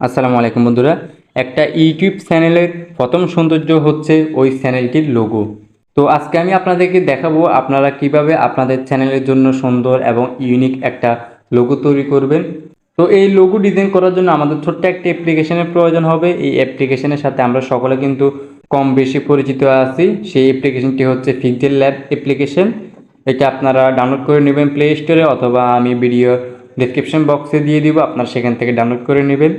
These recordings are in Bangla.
আসসালামু আলাইকুম বন্ধুরা। একটা ইউটিউব চ্যানেলের প্রথম সৌন্দর্য হচ্ছে ওই চ্যানেলটির লোগো তো আজকে আমি আপনাদেরকে দেখাবো আপনারা কীভাবে আপনাদের চ্যানেলের জন্য সুন্দর এবং ইউনিক একটা লোগো তৈরি করবেন। তো এই লোগো ডিজাইন করার জন্য আমাদের ছোট্ট একটা অ্যাপ্লিকেশনের প্রয়োজন হবে। এই অ্যাপ্লিকেশনের সাথে আমরা সকলে কিন্তু কম বেশি পরিচিত আছি। সেই অ্যাপ্লিকেশনটি হচ্ছে ফিক্সেল ল্যাব অ্যাপ্লিকেশন এটা আপনারা ডাউনলোড করে নেবেন প্লে স্টোরে অথবা আমি ভিডিও ডিসক্রিপশন বক্সে দিয়ে দিব। আপনারা সেখান থেকে ডাউনলোড করে নেবেন।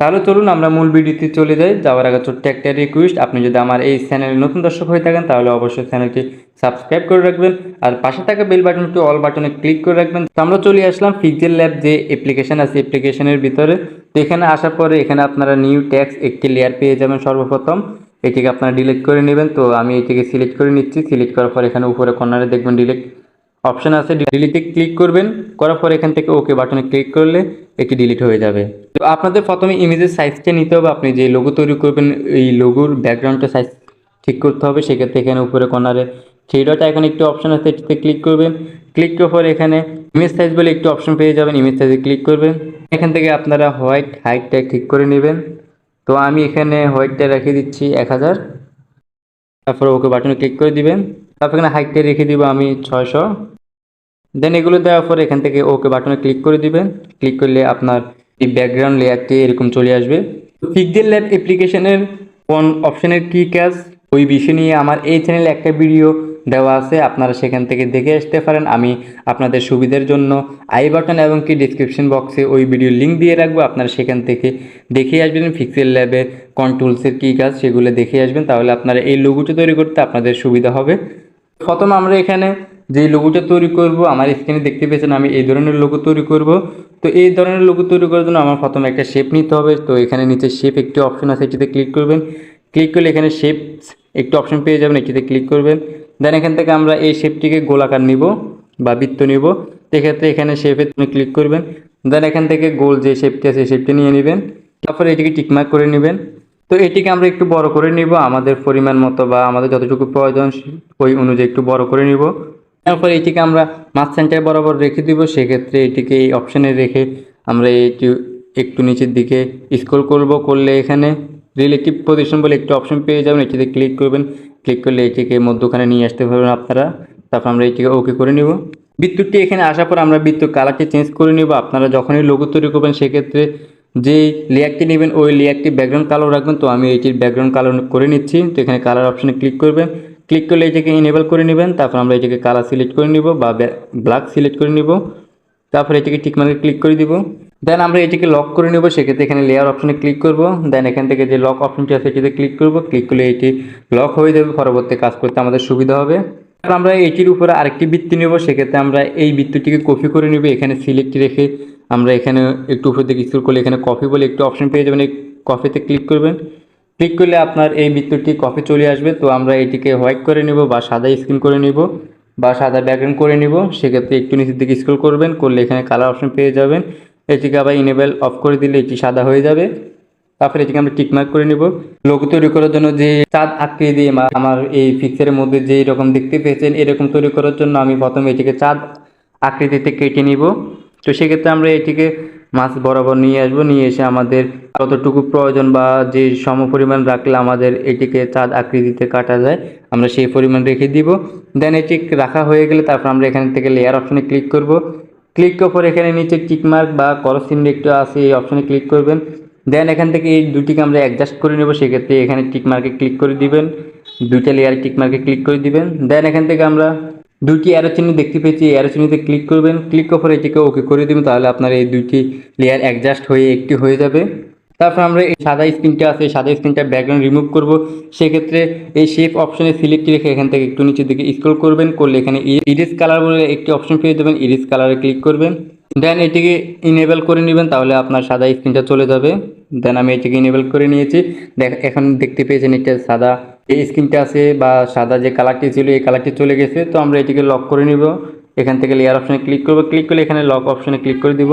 তাহলে চলুন আমরা মূল ভিডিওতে চলে যাই। যাওয়ার আগে ছোট্ট একটা রিকোয়েস্ট আপনি যদি আমার এই চ্যানেলে নতুন দর্শক হয়ে থাকেন, তাহলে অবশ্যই চ্যানেলটি সাবস্ক্রাইব করে রাখবেন। আর পাশে থাকা বেল বাটনটি অল বাটনে ক্লিক করে রাখবেন। তো আমরা চলে আসলাম ফিক্সেল ল্যাব যে অ্যাপ্লিকেশন আছে অ্যাপ্লিকেশনের ভিতরে। তো এখানে আসার পরে এখানে আপনারা নিউ ট্যাক্স একটি লেয়ার পেয়ে যাবেন সর্বপ্রথম। এটিকে আপনারা ডিলিট করে নেবেন। তো আমি এটিকে সিলেক্ট করে নিচ্ছি। সিলেক্ট করার পর এখানে উপরে কর্নারে দেখবেন ডিলিট অপশন আছে ডিলিটে ক্লিক করবেন, করার পর এখান থেকে ওকে বাটনে ক্লিক করলে এটি ডিলিট হয়ে যাবে। তো আপনাদের প্রথমে ইমেজের সাইজটা নিতে হবে, আপনি যে লোগো তৈরি করবেন, এই লোগোর ব্যাকগ্রাউন্ডটা সাইজ ঠিক করতে হবে, সেক্ষেত্রে এখানে উপরে কর্নারে থ্রি ডট এখন একটি অপশন আছে, এটিতে ক্লিক করবেন। ক্লিক করার পর এখানে ইমেজ সাইজ বলে একটি অপশন পেয়ে যাবেন ইমেজ সাইজে ক্লিক করবেন। এখান থেকে আপনারা হোয়াইট হাইটটা ঠিক করে নেবেন। তো আমি এখানে হোয়াইটটা রেখে দিচ্ছি এক হাজার। তারপর ওকে বাটনে ক্লিক করে দিবেন। তারপর এখানে হাইটটা রেখে দিব আমি ছয়শো। দেন এগুলো দেওয়ার পর এখান থেকে ওকে বাটনে ক্লিক করে দিবেন। ক্লিক করলে আপনার এই ব্যাকগ্রাউন্ড লেয়ারটি এরকম চলে আসবে। পিকজেল ল্যাব অ্যাপ্লিকেশনের কোন অপশনের কী কাজ? ওই বিষয় নিয়ে আমার এই চ্যানেলে একটা ভিডিও দেওয়া আছে। আপনারা সেখান থেকে দেখে আসতে পারেন। আমি আপনাদের সুবিধার জন্য আই বাটন এবং কি ডিসক্রিপশন বক্সে ওই ভিডিও লিঙ্ক দিয়ে রাখব। আপনারা সেখান থেকে দেখে আসবেন পিক্সেল ল্যাবে কন্ট্রোলসের কী কাজ, সেগুলো দেখে আসবেন। তাহলে আপনারা এই লোগোটা তৈরি করতে আপনাদের সুবিধা হবে। প্রথম আমরা এখানে যে লোগোটা তৈরি করব, আমার স্ক্রিনে দেখতে পেয়েছেন আমি এই ধরনের লোগো তৈরি করব। তো এই ধরনের লোগো তৈরি করার জন্য আমার প্রথমে একটা শেপ নিতে হবে। তো এখানে নিচে শেপ একটি অপশন আছে, এটিতে ক্লিক করবেন। ক্লিক করলে এখানে শেপ একটি অপশন পেয়ে যাবেন, এটিতে ক্লিক করবেন। দেন এখান থেকে আমরা এই শেপটিকে গোলাকার নিব বা বৃত্ত নিব। সেক্ষেত্রে এখানে শেপে তুমি ক্লিক করবেন। দেন এখান থেকে গোল যে শেপটি আছে সেই শেপটি নিয়ে নেবেন। তারপরে এটিকে টিকমার্ক করে নেবেন। তো এটিকে আমরা একটু বড় করে নিব। আমাদের পরিমাণ মতো বা আমাদের যতটুকু প্রয়োজন ওই অনুযায়ী একটু বড় করে নিব। তারপর এটিকে আমরা মাছ সেন্টার বরাবর রেখে দিব, সেক্ষেত্রে এটিকে এই অপশানে রেখে আমরা এটি একটু নিচের দিকে স্ক্রল করব। করলে এখানে রিলেটিভ পজিশন বলে একটি অপশন পেয়ে যাবেন, এটিতে ক্লিক করবেন। ক্লিক করলে এটিকে মধ্যখানে নিয়ে আসতে পারবেন আপনারা। তারপর আমরা এটিকে ওকে করে নিব। বিদ্যুৎটি এখানে আসার পর আমরা বিদ্যুৎ কালারটি চেঞ্জ করে নিব। আপনারা যখনই লোগো তৈরি করবেন, সেক্ষেত্রে যেই লেয়ারটি নেবেন, ওই লেয়ারটি ব্যাকগ্রাউন্ড কালার রাখবেন। তো আমি এটির ব্যাকগ্রাউন্ড কালার করে নিচ্ছি। তো এখানে কালার অপশানে ক্লিক করবেন। ক্লিক করলে এটাকে ইনেবল করে নেবেন, তারপর আমরা এটাকে কালার সিলেক্ট করে নিব বা ব্ল্যাক সিলেক্ট করে নিব। তারপর এটিকে টিকমার্কে ক্লিক করে দিব। দেন আমরা এটিকে লক করে নেব, সেক্ষেত্রে এখানে লেয়ার অপশনে ক্লিক করব। দেন এখান থেকে যে লক অপশনটি আছে এটিতে ক্লিক করব। ক্লিক করলে এটি লক হয়ে যাবে, পরবর্তী কাজ করতে আমাদের সুবিধা হবে। তারপর আমরা এটির উপরে আরেকটি বৃত্তি নেব, সেক্ষেত্রে আমরা এই বৃত্তটিকে কপি করে নেব। এখানে সিলেক্ট রেখে আমরা এখানে একটু উপর দিকে স্ক্রল করলে এখানে কপি বলে একটু অপশন পেয়ে যাবেন, এই কপিতে ক্লিক করবেন। ক্লিক করলে আপনার এই বৃত্তটি কপি চলে আসবে। তো আমরা এটিকে হোয়াইট করে নেব বা সাদা স্ক্রিন করে নেব বা সাদা ব্যাকগ্রাউন্ড করে নিব। সেক্ষেত্রে একটু নিচের দিকে স্ক্রল করবেন, করলে এখানে কালার অপশন পেয়ে যাবেন। এটিকে আবার ইনেবেল অফ করে দিলে এটি সাদা হয়ে যাবে। তারপরে এটিকে আমরা টিকমার্ক করে নিব। লোগো তৈরি করার জন্য যে চাঁদ আঁকিয়ে দিয়ে আমার এই পিকচারের মধ্যে যে রকম দেখতে পেয়েছেন, এরকম তৈরি করার জন্য আমি প্রথমে এটিকে চাঁদ আকৃতিতে কেটে নিব। তো সেক্ষেত্রে আমরা এটিকে মাছ বরাবর নিয়ে আসব, নিয়ে এসে আমাদের কতটুকু প্রয়োজন বা যে সম পরিমাণ রাখলে আমাদের এটিকে চাঁদ আকৃতিতে কাটা যায়, আমরা সেই পরিমাণ রেখে দিব। দেন এটি রাখা হয়ে গেলে তারপর আমরা এখান থেকে লেয়ার অপশনে ক্লিক করব। ক্লিক করার এখানে নিচে টিকমার্ক বা করস চিহ্ন একটু আছে, এই অপশনে ক্লিক করবেন। দেন এখান থেকে এই দুটিকে আমরা অ্যাডজাস্ট করে নেব, সেক্ষেত্রে এখানে টিকমার্কে ক্লিক করে দিবেন। দুইটা লেয়ার টিকমার্কে ক্লিক করে দিবেন। দেন এখান থেকে আমরা দুইটি অ্যারো চিহ্ন দেখতে পেয়েছি। অ্যারো চিহ্নতে ক্লিক করবেন। ক্লিক পর এটিকে ওকে করে দেবেন, তাহলে আপনার এই দুইটি লেয়ার অ্যাডজাস্ট হয়ে একটি হয়ে যাবে। তারপর আমরা এই সাদা স্ক্রিনটা আছে সাদা স্ক্রিনটা ব্যাকগ্রাউন্ড রিমুভ করব। সেক্ষেত্রে এই শেপ অপশনে সিলেক্ট রেখে এখান থেকে একটু নিচের দিকে স্ক্রল করবেন। করলে এখানে ইরিস কালার বলে একটি অপশন পেয়ে যাবেন। ইরিস কালারে ক্লিক করবেন। দেন এটিকে ইনেবল করে নেবেন, তাহলে আপনার সাদা স্ক্রিনটা চলে যাবে। দেন আমি এটিকে ইনেবল করে নিয়েছি। দেখ এখন দেখতে পেয়েছেন এটা সাদা এই স্ক্রিনটা আছে বা সাদা যে কালারটি ছিল, এই কালারটি চলে গেছে, তো আমরা এটিকে লক করে নিব। এখান থেকে লেয়ার অপশনে ক্লিক করব। ক্লিক করলে এখানে লক অপশনে ক্লিক করে দিব।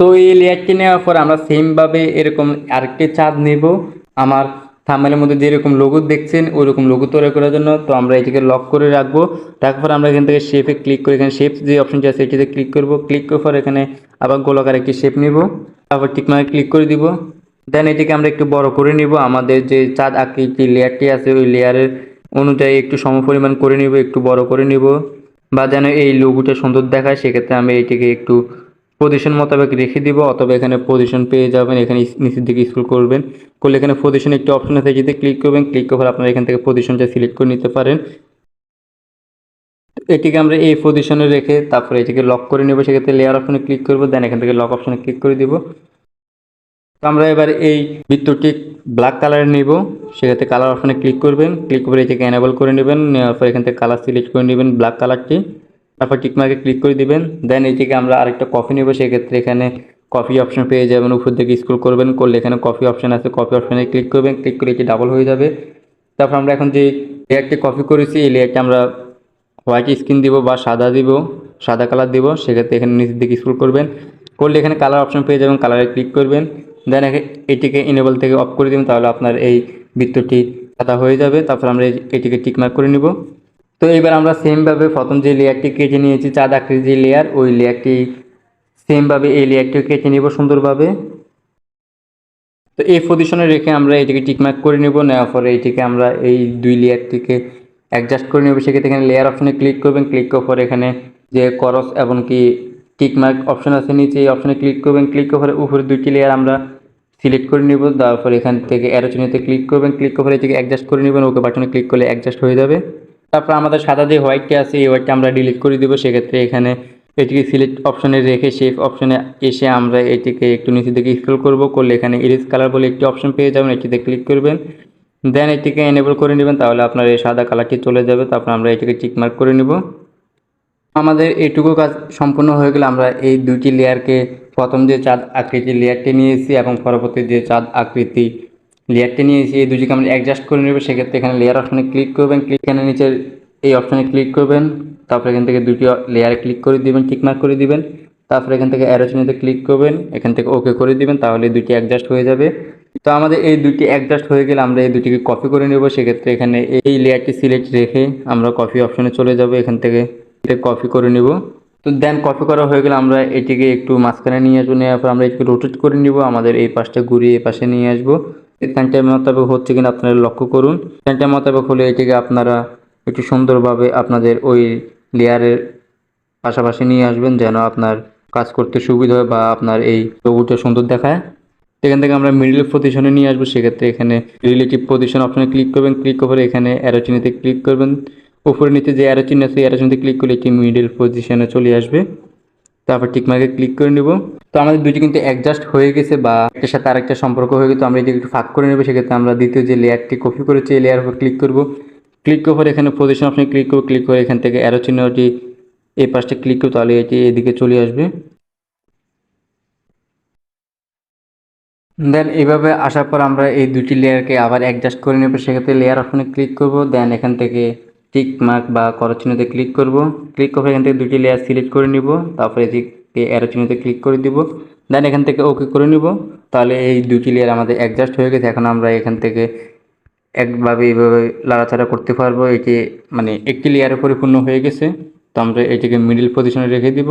তো এই লেয়ারটি নেওয়ার পর আমরা সেমভাবে এরকম আরেকটি চাঁদ নেব। আমার থামেলের মধ্যে যেরকম লোগো দেখছেন ওইরকম লোগো তৈরি করার জন্য, তো আমরা এটিকে লক করে রাখব। রাখার পর আমরা এখান থেকে শেপে ক্লিক করে, এখানে শেপ যে অপশনটি আছে এটিতে ক্লিক করব। ক্লিক করার পর এখানে আবার গোলাকার একটি শেপ নেব। তারপর টিকমার্কে ক্লিক করে দিব। দেন এটিকে আমরা একটু বড় করে নিব। আমাদের যে চাঁদ আকৃতি লেয়ারটি আছে, ওই লেয়ারের অনুযায়ী একটু সমপরিমাণ করে নিব, একটু বড় করে নিব। বা যেন এই লোগোটা সুন্দর দেখায়, সেক্ষেত্রে আমি এটিকে একটু পজিশন মোতাবেক রেখে দিব, অথবা এখানে পজিশন পেয়ে যাবেন, এখানে নিচের দিকে স্ক্রল করবেন। করলে এখানে পজিশন একটি অপশন আছে যেতে ক্লিক করবেন। ক্লিক করার আপনারা এখান থেকে পজিশনটা সিলেক্ট করে নিতে পারেন। এটিকে আমরা এই পজিশনে রেখে তারপরে এটিকে লক করে নেব। সেক্ষেত্রে লেয়ার অপশনে ক্লিক করব দেন এখান থেকে লক অপশনে ক্লিক করে দিব। তো আমরা এবার এই বৃত্তটি ব্ল্যাক কালারে নিব। সেক্ষেত্রে কালার অপশানে ক্লিক করবেন। ক্লিক করে এটিকে এনেবল করে নেবেন। নেওয়ার পর এখান থেকে কালার সিলেক্ট করে নেবেন ব্ল্যাক কালারটি তারপর টিকমার্কে ক্লিক করে দিবেন। দেন এটিকে আমরা আরেকটা কফি নেব। সেক্ষেত্রে এখানে কফি অপশন পেয়ে যাবেন। উপর দিকে স্ক্রল করবেন। করলে এখানে কফি অপশন আছে। কফি অপশানে ক্লিক করবেন। ক্লিক করে এটি ডাবল হয়ে যাবে। তারপর আমরা এখন যে লেয়ারটি কপি করেছি, এই লেয়ারটি আমরা হোয়াইট স্ক্রিন দিব বা সাদা দিব, সাদা কালার দিব। সেক্ষেত্রে এখানে নিচের দিকে স্ক্রল করবেন। করলে এখানে কালার অপশন পেয়ে যাবেন। কালারে ক্লিক করবেন। দেন এটিকে ইনেবল থেকে অফ করে দিন তাহলে আপনার এই বৃত্তটি সাদা হয়ে যাবে। তারপর আমরা এটিকে টিকমার্ক করে নিব। তো এবার আমরা সেমভাবে প্রথম যে লেয়ারটি কেটে নিয়েছি, চাঁদ আকৃতির যে লেয়ার, ওই লেয়ারটি সেমভাবে এই লেয়ারটিও কেটে নিব সুন্দরভাবে। তো এই পজিশনে রেখে আমরা এটিকে টিকমার্ক করে নেব। নেওয়ার পরে এটিকে আমরা এই দুই লেয়ারটিকে অ্যাডজাস্ট করে নেব। সেক্ষেত্রে এখানে লেয়ার অপশনে ক্লিক করবেন। ক্লিক করার পরে এখানে যে করস এবং কি টিকমার্ক অপশন আছে নিচে, এই অপশনে ক্লিক করবেন ক্লিক করার পরে উপরে দুইটি লেয়ার আমরা সিলেক্ট করে নেব তারপর এখান থেকে অ্যারো চিহ্নতে ক্লিক করবেন ক্লিক করে এটিকে অ্যাডজাস্ট করে নেবেন, ওকে বাটনে ক্লিক করলে অ্যাডজাস্ট হয়ে যাবে। তারপর আমাদের সাদা যে হোয়াইটটি আছে, এই হোয়াইটটা আমরা ডিলিট করে দিব, সেক্ষেত্রে এখানে এটিকে সিলেক্ট অপশনে রেখে শেপ অপশনে এসে আমরা এটিকে একটু নিচে দিকে স্ক্রল করব, করলে এখানে ইরেজ কালার বলে একটি অপশন পেয়ে যাবেন, এটিতে ক্লিক করবেন। দেন এটিকে এনেবল করে নেবেন, তাহলে আপনার এই সাদা কালারটি চলে যাবে, তারপর আমরা এটিকে টিকমার্ক করে নিব। আমাদের এইটুকু কাজ সম্পূর্ণ হয়ে গেলে আমরা এই দুইটি লেয়ারকে প্রথম যে চাঁদ আকৃতির লেয়ারটি নিয়েছি এবং পরবর্তী যে চাঁদ আকৃতি লেয়ারটি নিয়েছি, এই দুটিকে আমরা অ্যাডজাস্ট করে নেব। সেক্ষেত্রে এখানে লেয়ার অপশনে ক্লিক করবেন ক্লিক এখানে নিচের এই অপশনে ক্লিক করবেন। তারপর এখান থেকে দুটি লেয়ারে ক্লিক করে দিবেন টিকমার্ক করে দিবেন। তারপর এখান থেকে অ্যারো চিহ্নতে ক্লিক করবেন, এখান থেকে ওকে করে দিবেন, তাহলে দুটি অ্যাডজাস্ট হয়ে যাবে। তো আমাদের এই দুটি অ্যাডজাস্ট হয়ে গেলে আমরা এই দুটিকে কপি করে নেব। সেক্ষেত্রে এখানে এই লেয়ারটি সিলেক্ট রেখে আমরা কপি অপশনে চলে যাব। এখান থেকে কপি করে নিব। তো দেন কপি করা হয়ে গেলে আমরা এটিকে একটু মাঝখানে নিয়ে আসব নেওয়ার পর আমরা এটিকে রোটেট করে নিব, আমাদের এই পাশটা ঘুরিয়ে এই পাশে নিয়ে আসব। স্ট্যান্ডটার মোতাবেক হচ্ছে কিনা আপনারা লক্ষ্য করুন। স্ট্যান্ডটার মোতাবেক হলে এটিকে আপনারা একটু সুন্দরভাবে আপনাদের ওই লেয়ারের পাশাপাশি নিয়ে আসবেন, যেন আপনার কাজ করতে সুবিধা হয় বা আপনার এই লোগোটা সুন্দর দেখায়। এখান থেকে আমরা মিডিল পজিশনে নিয়ে আসব, সেক্ষেত্রে এখানে রিলেটিভ পজিশন অপশনে ক্লিক করবেন ক্লিক করে এখানে অ্যারো চিহ্নতে ক্লিক করবেন। উপরে নিচে যে অ্যারো চিহ্ন আছে অ্যারো চিহ্নতে ক্লিক করলে এটি মিডিল পজিশনে চলে আসবে। তারপর টিকমার্কে ক্লিক করে নিব। তো আমাদের দুটি কিন্তু অ্যাডজাস্ট হয়ে গেছে বা একটার সাথে আরেকটা সম্পর্ক হয়ে গেছে আমরা এটিকে একটু ফাঁক করে নেব। সেক্ষেত্রে আমরা দ্বিতীয় যে লেয়ারটি কপি করেছি, এই লেয়ার উপর ক্লিক করব। ক্লিক করার এখানে পজিশন অপশনে ক্লিক করব। ক্লিক করে এখান থেকে অ্যারো চিহ্নটি এই পাশটা ক্লিক করব, তাহলে এটি এদিকে চলে আসবে। দেন এইভাবে আসার পর আমরা এই দুটি লেয়ারকে আবার অ্যাডজাস্ট করে নেব। সেক্ষেত্রে লেয়ার অপশনে ক্লিক করব। দেন এখান থেকে টিক মার্ক বা করো চিহ্নতে ক্লিক করব। ক্লিক করে এখান থেকে দুটি লেয়ার সিলেক্ট করে নিব। তারপরে এদিকে অ্যারো চিহ্নতে ক্লিক করে দিব। দেন এখান থেকে ওকে করে নিব। তাহলে এই দুটি লেয়ার আমাদের অ্যাডজাস্ট হয়ে গেছে। এখন আমরা এখান থেকে একভাবে এইভাবে লাড়াচাড়া করতে পারব। এটি মানে একটি লেয়ারে পরিপূর্ণ হয়ে গেছে। তো আমরা এটিকে মিডিল পজিশনে রেখে দিব।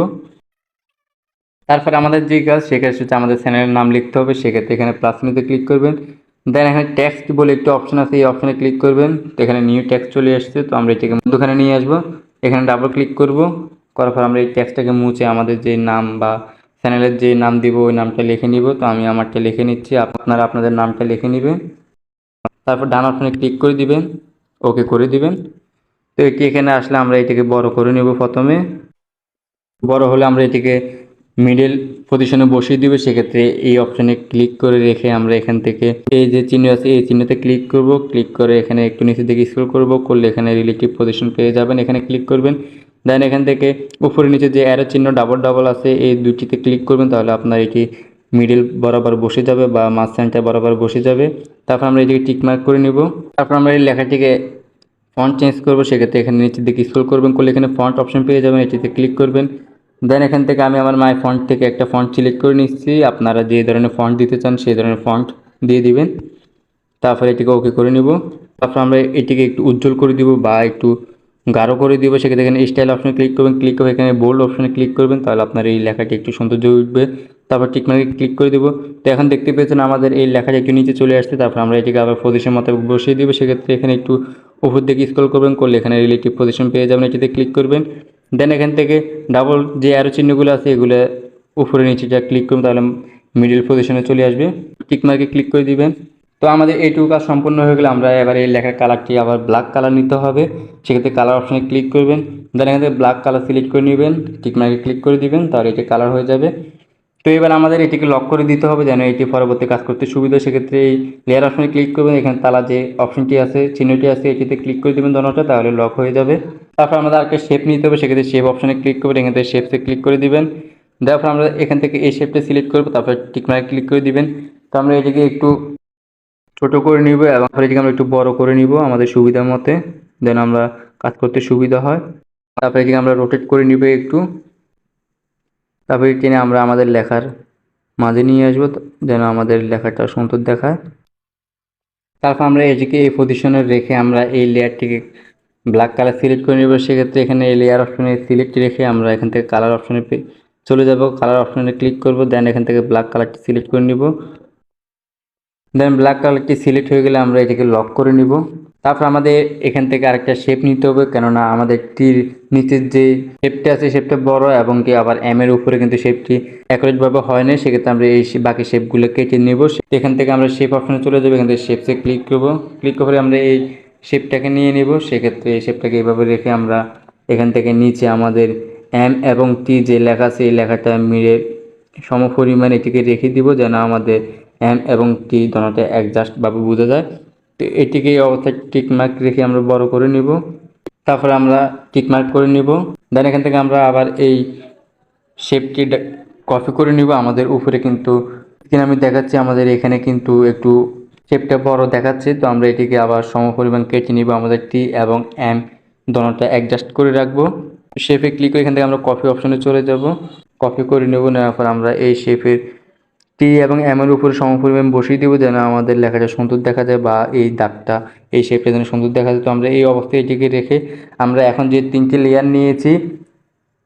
তারপরে আমাদের যে কাজ সে কাজ হচ্ছে আমাদের চ্যানেলের নাম লিখতে হবে। সেক্ষেত্রে এখানে প্লাস নিতে ক্লিক করবেন। দেন এখানে ট্যাক্সট বলে একটি অপশন আছে, এই অপশনে ক্লিক করবেন। তো এখানে নিউ ট্যাক্স চলে আসছে তো আমরা এটাকে মধ্যখানে নিয়ে আসব। এখানে ডাবল ক্লিক করব, করার পর আমরা এই ট্যাক্সটাকে মুছে আমাদের যে নাম বা চ্যানেলের যে নাম দিব, ওই নামটা লিখে নিব। তো আমি আমারটা লিখে নিচ্ছি আপনারা আপনাদের নামটা লিখে নেবেন। তারপর ডান অপশনে ক্লিক করে দিবেন ওকে করে দিবেন। তো এটি এখানে আসলে আমরা এটাকে বড় করে নেব প্রথমে। বড় হলে আমরা এটিকে মিডল পজিশনে বসিয়ে দিবে, সেক্ষেত্রে এই অপশানে ক্লিক করে রেখে আমরা এখান থেকে এই যে চিহ্ন আছে, এই চিহ্নতে ক্লিক করব। ক্লিক করে এখানে একটু নিচে দিকে স্ক্রল করব, করলে এখানে রিলেটিভ পজিশন পেয়ে যাবেন। এখানে ক্লিক করবেন। দেন এখান থেকে উপরে নিচে যে অ্যারো চিহ্ন ডাবল ডাবল আছে, এই দুটিতে ক্লিক করবেন, তাহলে আপনার এটি মিডিল বরাবর বসে যাবে বা মাঝখানটা বরাবর বসে যাবে। তারপর আমরা এটিকে টিক মার্ক করে নিব। তারপর আমরা এই লেখাটিকে ফন্ট চেঞ্জ করব, সেক্ষেত্রে এখানে নিচের দিকে স্ক্রল করবেন, করলে এখানে ফন্ট অপশন পেয়ে যাবেন, এটিতে ক্লিক করবেন। দেন এখান থেকে আমি আমার মাই ফন্ট থেকে একটা ফন্ট সিলেক্ট করে নিচ্ছি। আপনারা যে ধরনের ফন্ট দিতে চান সেই ধরনের ফন্ট দিয়ে দিবেন। তারপরে এটিকে ওকে করে নিব। তারপর আমরা এটিকে একটু উজ্জ্বল করে দিব বা একটু গাঢ় করে দিব। সেক্ষেত্রে এখানে স্টাইল অপশনে ক্লিক করবেন। ক্লিক করে এখানে বোল্ড অপশনে ক্লিক করবেন। তাহলে আপনার এই লেখাটি একটু সৌন্দর্য উঠবে। তারপর টিকমার্কে ক্লিক করে দেবো। তো এখন দেখতে পেয়েছেন আমাদের এই লেখাটি একটু নিচে চলে আসছে। তারপর আমরা এটিকে আবার পজিশন মতো বসিয়ে দিব। সেক্ষেত্রে এখানে একটু উপর দিকে স্ক্রল করবেন। করলে এখানে রিলেটিভ পজিশন পেয়ে যাবেন। এটিতে ক্লিক করবেন। দেন এখান থেকে ডাবল যে অ্যারো চিহ্নগুলো আছে, এগুলো উপরে নিচে যা ক্লিক করুন, তাহলে মিডিল পজিশনে চলে আসবে। টিক মার্কে ক্লিক করে দিবেন। তো আমাদের এইটুকু কাজ সম্পূর্ণ হয়ে গেলে। আমরা এবার এই লেখার কালারটি আবার ব্ল্যাক কালার নিতে হবে। সেক্ষেত্রে কালার অপশানে ক্লিক করবেন। দেন এখান থেকে ব্ল্যাক কালার সিলেক্ট করে নেবেন। টিক মার্কে ক্লিক করে দিবেন। তাহলে এটি কালার হয়ে যাবে। তো এবার আমাদের এটিকে লক করে দিতে হবে যেন এটি পরবর্তী কাজ করতে সুবিধা সেক্ষেত্রে এই লেয়ার অপশনে ক্লিক করবেন। এখানে তালা যে অপশনটি আছে, চিহ্নটি আছে, এটিতে ক্লিক করে দেবেন দোনোটা তাহলে লক হয়ে যাবে। তারপর আমাদের আরেকটা শেপ নিতে হবে। সেক্ষেত্রে শেপ অপশনে ক্লিক করবেন। এখান থেকে শেপসে ক্লিক করে দিবেন। তারপর আমরা এখান থেকে এই শেপটা সিলেক্ট করব। তারপর টিকমার্কে ক্লিক করে দিবেন। তো আমরা এটিকে একটু ছোট করে নিব এবং এটিকে আমরা একটু বড় করে নিব আমাদের সুবিধা মতে, যেন আমরা কাজ করতে সুবিধা হয়। তারপরে এটিকে আমরা রোটেট করে নিব একটু। তারপরে টেনে আমরা আমাদের লেখার মাঝে নিয়ে আসব, যেন আমাদের লেখাটা সুন্দর দেখায়। তারপর আমরা এটিকে এই পজিশনে রেখে আমরা এই লেয়ারটিকে ব্ল্যাক কালার সিলেক্ট করে নেব। সেক্ষেত্রে এখানে এই লেয়ার অপশনে সিলেক্ট রেখে আমরা এখান থেকে কালার অপশনে চলে যাব। কালার অপশনে ক্লিক করব দেন এখান থেকে ব্ল্যাক কালারটি সিলেক্ট করে নিব। দেন ব্ল্যাক কালারটি সিলেক্ট হয়ে গেলে আমরা এটাকে লক করে নিব। তারপর আমাদের এখান থেকে আরেকটা শেপ নিতে হবে, কেননা আমাদের টির নিচের যে শেপটা আছে শেপটা বড় এবং কি আবার এম এর উপরে কিন্তু শেপটি অ্যাকুরেটভাবে হয় না সেক্ষেত্রে আমরা এই বাকি শেপগুলো কেটে নেব। এখান থেকে আমরা শেপ অপশনে চলে যাব, এখান থেকে শেপসে ক্লিক করব। ক্লিক করে আমরা এই শেপটাকে নিয়ে নেব। সেক্ষেত্রে এই শেপটাকে এইভাবে রেখে আমরা এখান থেকে নিচে আমাদের এম এবং টি যে লেখা আছে, এই লেখাটা মিলে সম পরিমাণ এটিকে রেখে দিব, যেন আমাদের এম এবং টি দোনোটা অ্যাডজাস্টভাবে বোঝা যায়। তো এটিকে এই অবস্থায় টিকমার্ক রেখে আমরা বড় করে নিব। তারপরে আমরা টিকমার্ক করে নিব। দেন এখান থেকে আমরা আবার এই শেপটি কপি করে নিব। আমাদের উপরে কিন্তু এখানে আমি দেখাচ্ছি, আমাদের এখানে কিন্তু একটু শেপটা বড় দেখাচ্ছে। তো আমরা এটিকে আবার সম পরিমাণ কেটে নিব আমাদের টি এবং এম দোনোটা অ্যাডজাস্ট করে রাখব। শেপে ক্লিক করে এখান থেকে আমরা কপি অপশনে চলে যাব। কপি করে নেব, নেওয়ার পর আমরা এই শেপের টি এবং এম এর উপরে সমপরিমাণ বসিয়ে দেবো যেন আমাদের লেখাটা সুন্দর দেখা যায় বা এই দাগটা, এই শেপটা যেন সুন্দর দেখা যায়। তো আমরা এই অবস্থায় এটিকে রেখে আমরা এখন যে তিনটি লেয়ার নিয়েছি,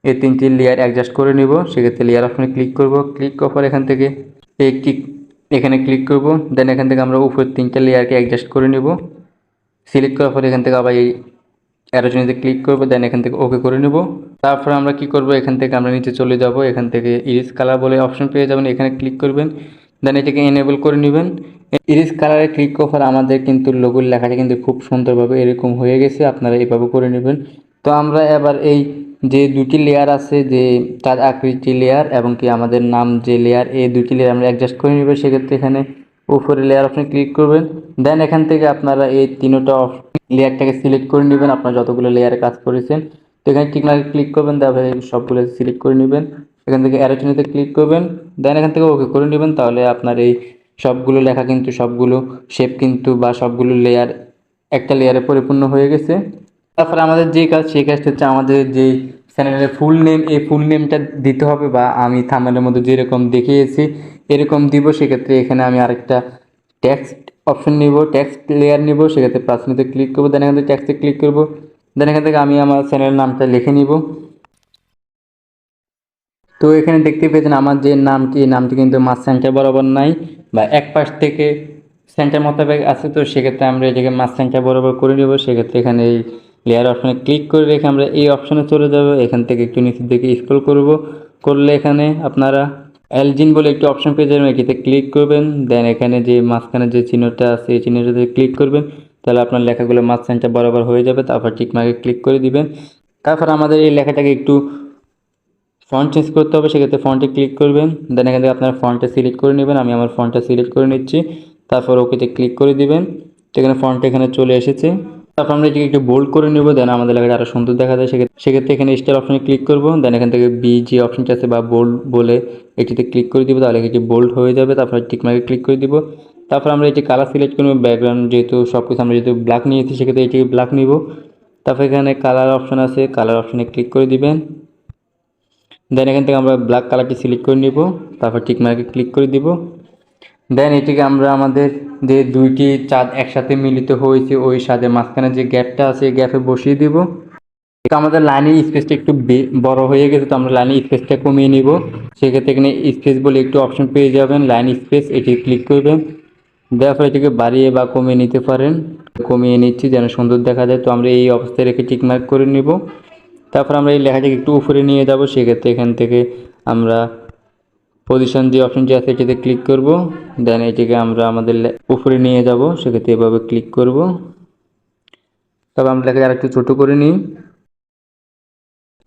এই তিনটি লেয়ার অ্যাডজাস্ট করে নিব। সেক্ষেত্রে লেয়ার অপশনে ক্লিক করব। ক্লিক করার এখান থেকে এই টিক এখানে ক্লিক করব। দেন এখান থেকে আমরা উপরের তিনটা লেয়ারকে অ্যাডজাস্ট করে নিব। সিলেক্ট করার পর এখান থেকে আবার এই অ্যারোজনিতে ক্লিক করব দেন এখান থেকে ওকে করে নেব। তারপর আমরা কি করব? এখান থেকে আমরা নিচে চলে যাব। এখান থেকে ইরিস কালার বলে অপশন পেয়ে যাবেন। এখানে ক্লিক করবেন। দেন এটাকে এনেবল করে নেবেন। ইরিস কালারে ক্লিক করার আমাদের কিন্তু লোগোর লেখাটা কিন্তু খুব সুন্দরভাবে এরকম হয়ে গেছে। আপনারা এভাবে করে নেবেন। তো আমরা এবার এই যে দুটি লেয়ার আছে, যে তার আকৃতি লেয়ার এবং কি আমাদের নাম যে লেয়ার এই দুটি লেয়ার আমরা অ্যাডজাস্ট করে নেব। সেক্ষেত্রে এখানে উপরে লেয়ার অপশনে ক্লিক করবেন। দেন এখান থেকে আপনারা এই তিনোটা লেয়ারটাকে সিলেক্ট করে নেবেন। আপনারা যতগুলো লেয়ারে কাজ করেছেন, তো এখানে ঠিক মার্কে ক্লিক করবেন তারপরে সবগুলো সিলেক্ট করে নেবেন। এখান থেকে অ্যারোচিনিতে ক্লিক করবেন দেন এখান থেকে ওকে করে নেবেন, তাহলে আপনার এই সবগুলো লেখা কিন্তু, সবগুলো শেপ কিন্তু বা সবগুলো লেয়ার একটা লেয়ারে পরিপূর্ণ হয়ে গেছে। তারপরে আমাদের যে কাজ, সেই কাজটা হচ্ছে আমাদের যে চ্যানেলের ফুল নেম এই ফুল নেমটা দিতে হবে বা আমি থামেলের মধ্যে যেরকম দেখিয়েছি, এরকম দিব। সেক্ষেত্রে এখানে আমি আরেকটা টেক্সট অপশন নিব ট্যাক্স লেয়ার নিব, সেক্ষেত্রে প্রাথমিকতে ক্লিক করব দেন এখান থেকে টেক্সটে ক্লিক করব দেন এখান থেকে আমি আমার চ্যানেলের নামটা লিখে নিব। তো এখানে দেখতে পেয়েছেন আমার যে নামটি নামটি কিন্তু মাছ সেন্টার বরাবর নাই বা এক পাশ থেকে সেন্টার মোতাবেক আছে, তো সেক্ষেত্রে আমরা এটাকে মাছ সেন্টার বরাবর করে নেব। সেক্ষেত্রে এখানে এই লেয়ার অপশনে ক্লিক করে রেখে আমরা এই অপশনে চলে যাব। এখান থেকে একটু নিচের দিকে স্ক্রল করব। করলে এখানে আপনারা এলজিন বলে একটি অপশন পেয়ে যাবেন, এটিতে ক্লিক করবেন দেন এখানে যে মাঝখানে যে চিহ্নটা আছে, এই চিহ্নটাতে ক্লিক করবেন, তাহলে আপনার লেখাগুলো মাঝ সেন্টার বরাবর হয়ে যাবে, তারপর টিকমার্কে ক্লিক করে দিবেন। তারপর আমাদের এই লেখাটাকে একটু ফন্ট চেঞ্জ করতে হবে, সেক্ষেত্রে ফন্টে ক্লিক করবেন দেন এখান থেকে আপনারা ফন্টটা সিলেক্ট করে নেবেন, আমি আমার ফন্টটা সিলেক্ট করে নিচ্ছি, তারপর ওকেতে ক্লিক করে দিবেন, তো এখানে ফন্ট এখানে চলে এসেছে। তারপর আমরা এটিকে একটু বোল্ড করে নেব দেন আমাদের লেখাটা আরও সুন্দর দেখা যায়। সেক্ষেত্রে সেক্ষেত্রে এখানে স্টার অপশনে ক্লিক করব দেন এখান থেকে বি যে অপশনটা আছে বা বোল্ড বলে এটিতে ক্লিক করে দিব, তাহলে এটি বোল্ড হয়ে যাবে। তারপর টিকমার্কে ক্লিক করে দিব। তারপর আমরা এটি কালার সিলেক্ট করব ব্যাকগ্রাউন্ড যেহেতু সব কিছু আমরা যেহেতু ব্ল্যাক নিয়েছি, সেক্ষেত্রে এটি ব্ল্যাক নিব। তারপর এখানে কালার অপশন আছে কালার অপশনে ক্লিক করে দিবেন। দেন এখান থেকে আমরা ব্ল্যাক কালারটি সিলেক্ট করে নিব, তারপর টিক মার্কে ক্লিক করে দিব। দেন এটিকে আমরা আমাদের যে দুইটি চাঁদ একসাথে মিলিত হয়েছে, ওই সাথে মাঝখানে যে গ্যাপটা আছে, এই গ্যাপে বসিয়ে দিব। তো আমাদের লাইনের স্পেসটা একটু বড় হয়ে গেছে, তো আমরা লাইনের স্পেসটা কমিয়ে নিব। সেক্ষেত্রে এখানে স্পেস বলে একটু অপশন পেয়ে যাবেন, লাইন স্পেস, এটি ক্লিক করবেন। দেওয়ার পরে এটিকে বাড়িয়ে বা কমিয়ে নিতে পারেন। কমিয়ে নিচ্ছি, যেন সুন্দর দেখা যায়। তো আমরা এই অবস্থায় রেখে টিকমার্ক করে নিব। তারপর আমরা এই লেখাটাকে একটু উপরে নিয়ে যাব। সেক্ষেত্রে এখান থেকে আমরা পজিশন যে অপশনটি আছে, এটিতে ক্লিক করব। দেন এটিকে আমরা আমাদের উপরে নিয়ে যাব, সেক্ষেত্রে এভাবে ক্লিক করব। তবে আমরা লেখাটা আরেকটু ছোট করে নিই।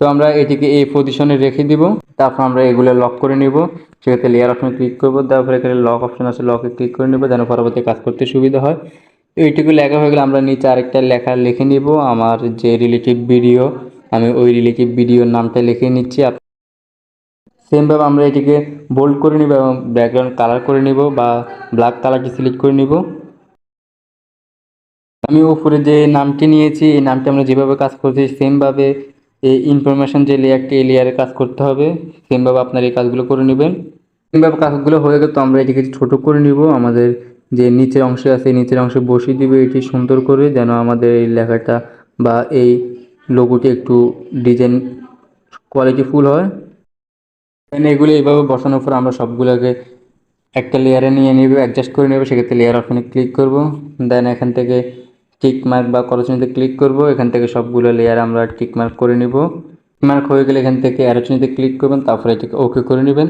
তো আমরা এটিকে এই পজিশনে রেখে দিব। তারপর আমরা এগুলো লক করে নিব। সেক্ষেত্রে লেয়ার অপশনে ক্লিক করব। তারপর এখানে লক অপশন আছে লকে ক্লিক করে নেব। যেন পরবর্তী কাজ করতে সুবিধা হয়। তো এইটুকু লেখা হয়ে গেলে। আমরা নিচে আরেকটা লেখা লিখে নিব। আমার যে রিলেটিভ ভিডিও আমি ওই রিলেটিভ ভিডিওর নামটা লিখে নিচ্ছি। সেমভাবে আমরা এটিকে বোল্ড করে নিব এবং ব্যাকগ্রাউন্ড কালার করে নিব বা ব্ল্যাক কালারটি সিলেক্ট করে নিব। আমি উপরে যে নামটি নিয়েছি, এই নামটি আমরা যেভাবে কাজ করছি, সেমভাবে এই ইনফরমেশন যে লেয়ারটি এই লেয়ারে কাজ করতে হবে, সেমভাবে আপনার এই কাজগুলো করে নেবেন। সেমভাবে কাজগুলো হয়ে গেলে তো আমরা এটিকে ছোট করে নিব, আমাদের যে নিচের অংশে আছে নিচের অংশে বসিয়ে দিবে এটি সুন্দর করে, যেন আমাদের এই লেখাটা বা এই লোগোটি একটু ডিজাইন কোয়ালিটি ফুল হয়। এগুলো এইভাবে বসানোর পর আমরা সবগুলোকে একটা লেয়ারে নিয়ে নেব অ্যাডজাস্ট করে নেব, সেক্ষেত্রে লেয়ার অপশনে ক্লিক করব। দেন এখান থেকে টিক মার্ক বা করচনিতে ক্লিক করব, এখান থেকে সবগুলো লেয়ার আমরা টিক মার্ক করে নিব। মার্ক হয়ে গেলে এখান থেকে অ্যারোচনিতে ক্লিক করবেন, তারপরে এটাকে ওকে করে নেবেন।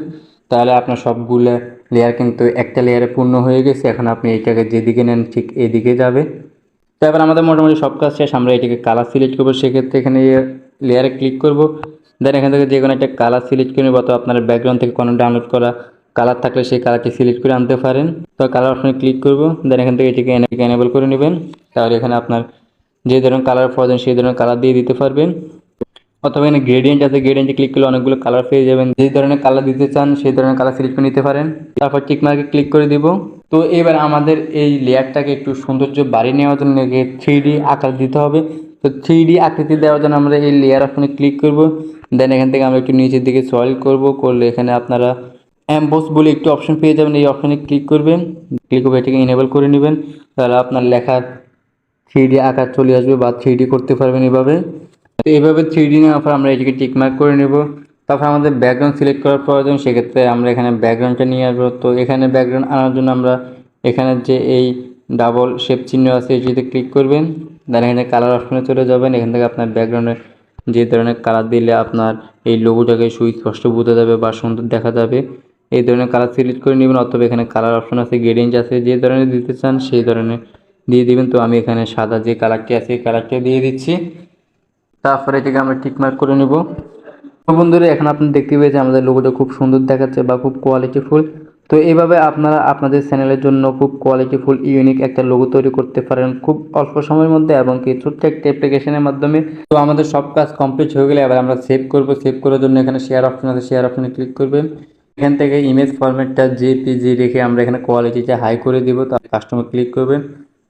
তাহলে আপনার সবগুলো লেয়ার কিন্তু একটা লেয়ারে পূর্ণ হয়ে গেছে, এখন আপনি এইটাকে যেদিকে নেন ঠিক এদিকে যাবে। তারপর আমাদের মোটামুটি সব কাজ শেষ, আমরা এটাকে কালার সিলেক্ট করব, সেক্ষেত্রে এখানে লেয়ারে ক্লিক করব। দেন এখান থেকে যে কোনো একটা কালার সিলেক্ট করে নেব তো আপনার ব্যাকগ্রাউন্ড থেকে কোনো ডাউনলোড করা কালার থাকলে সেই কালারটি সিলেক্ট করে আনতে পারেন। তো কালার অপশনে ক্লিক করব। দেন এখান থেকে এটিকে এনেবল করে নেবেন। তাহলে এখানে আপনার যে ধরনের কালার প্রয়োজন সেই ধরনের কালার দিয়ে দিতে পারবেন। অথবা এখানে গ্রেডিয়েন্ট আছে গ্রেডিয়েন্টে ক্লিক করলে অনেকগুলো কালার পেয়ে যাবেন। যে ধরনের কালার দিতে চান সেই ধরনের কালার সিলেক্ট করে নিতে পারেন। তারপর টিক মার্কে ক্লিক করে দিব। তো এবার আমাদের এই লেয়ারটাকে একটু সৌন্দর্য বাড়িয়ে নেওয়ার জন্য থ্রি ডি আকার দিতে হবে। তো থ্রি ডি আকৃতি দেওয়ার জন্য আমরা এই লেয়ার অপশনে ক্লিক করব। দেন এখান থেকে আমরা একটু নিচের দিকে সয়েল করব, করলে এখানে আপনারা অ্যাম্বোস বলে একটু অপশন পেয়ে যাবেন। এই অপশানে ক্লিক করবেন। ক্লিক করে এটাকে ইনেবল করে নেবেন। তাহলে আপনার লেখার থ্রি আকার চলে আসবে বা থ্রি করতে পারবেন এভাবে। তো এইভাবে থ্রি ডি নেওয়ার পর আমরা এটিকে টিকমার্ক করে নেব। তারপর আমাদের ব্যাকগ্রাউন্ড সিলেক্ট করার প্রয়োজন, সেক্ষেত্রে আমরা এখানে ব্যাকগ্রাউন্ডটা নিয়ে আসব। তো এখানে ব্যাকগ্রাউন্ড আনার জন্য আমরা এখানে যে এই ডাবল শেপ চিহ্ন আছে, এটিতে ক্লিক করবেন। দেন এখানে কালার অপশনে চলে যাবেন। এখান থেকে আপনার ব্যাকগ্রাউন্ডে যে ধরনের কালার দিলে আপনার এই লোগোটাকে সুস্পষ্ট বোঝা যাবে বা সুন্দর দেখা যাবে, এই ধরনের কালার সিলেক্ট করে নেবেন অথবা এখানে কালার অপশন আছে গ্রেডিয়েন্ট আছে, যে ধরনের দিতে চান সেই ধরনের দিয়ে দিবেন। তো আমি এখানে সাদা যে কালারটি আছে, এই কালারটি দিয়ে দিচ্ছি। তারপরে এটাকে আমরা টিকমার্ক করে নেব। বন্ধুরা, এখন আপনি দেখতে পেয়েছেন আমাদের লোগোটা খুব সুন্দর দেখাচ্ছে বা খুব কোয়ালিটিফুল তো এইভাবে আপনারা আপনাদের চ্যানেলের জন্য খুব কোয়ালিটিফুল ইউনিক একটা লোগো তৈরি করতে পারেন খুব অল্প সময়ের মধ্যে এবং কি ছোট্ট একটা অ্যাপ্লিকেশনের মাধ্যমে। তো আমাদের সব কাজ কমপ্লিট হয়ে গেলে এবার আমরা সেভ করব। সেভ করার জন্য এখানে শেয়ার অপশন আছে। শেয়ার অপশনে ক্লিক করবেন। এখান থেকে ইমেজ ফরম্যাটটা জেপিজি রেখে আমরা এখানে কোয়ালিটিটা হাই করে দিব। তো কাস্টমার ক্লিক করবেন।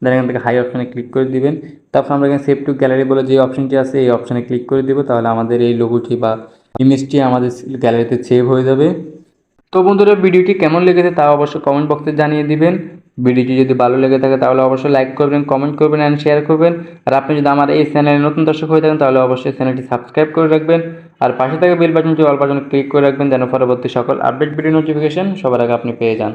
দেন এখান থেকে হাই অপশনে ক্লিক করে দিবেন। তারপর আমরা এখানে সেভ টু গ্যালারি বলে যে অপশনটি আছে, এই অপশনে ক্লিক করে দিব। তাহলে আমাদের এই লোগোটি বা ইমেজটি আমাদের গ্যালারিতে সেভ হয়ে যাবে। তো বন্ধুরা, ভিডিওটি কেমন লেগেছে তা অবশ্যই কমেন্ট বক্সে জানিয়ে দিবেন। ভিডিওটি যদি ভালো লেগে থাকে তাহলে অবশ্যই লাইক করবেন কমেন্ট করবেন অ্যান্ড শেয়ার করবেন। আর আপনি যদি আমার এই চ্যানেলে নতুন দর্শক হয়ে থাকেন তাহলে অবশ্যই চ্যানেলটি সাবস্ক্রাইব করে রাখবেন। আর পাশে থাকা বেল বাটনটি অল ক্লিক করে রাখবেন যেন পরবর্তী সকল আপডেট ভিডিও নোটিফিকেশন সবার আগে আপনি পেয়ে যান।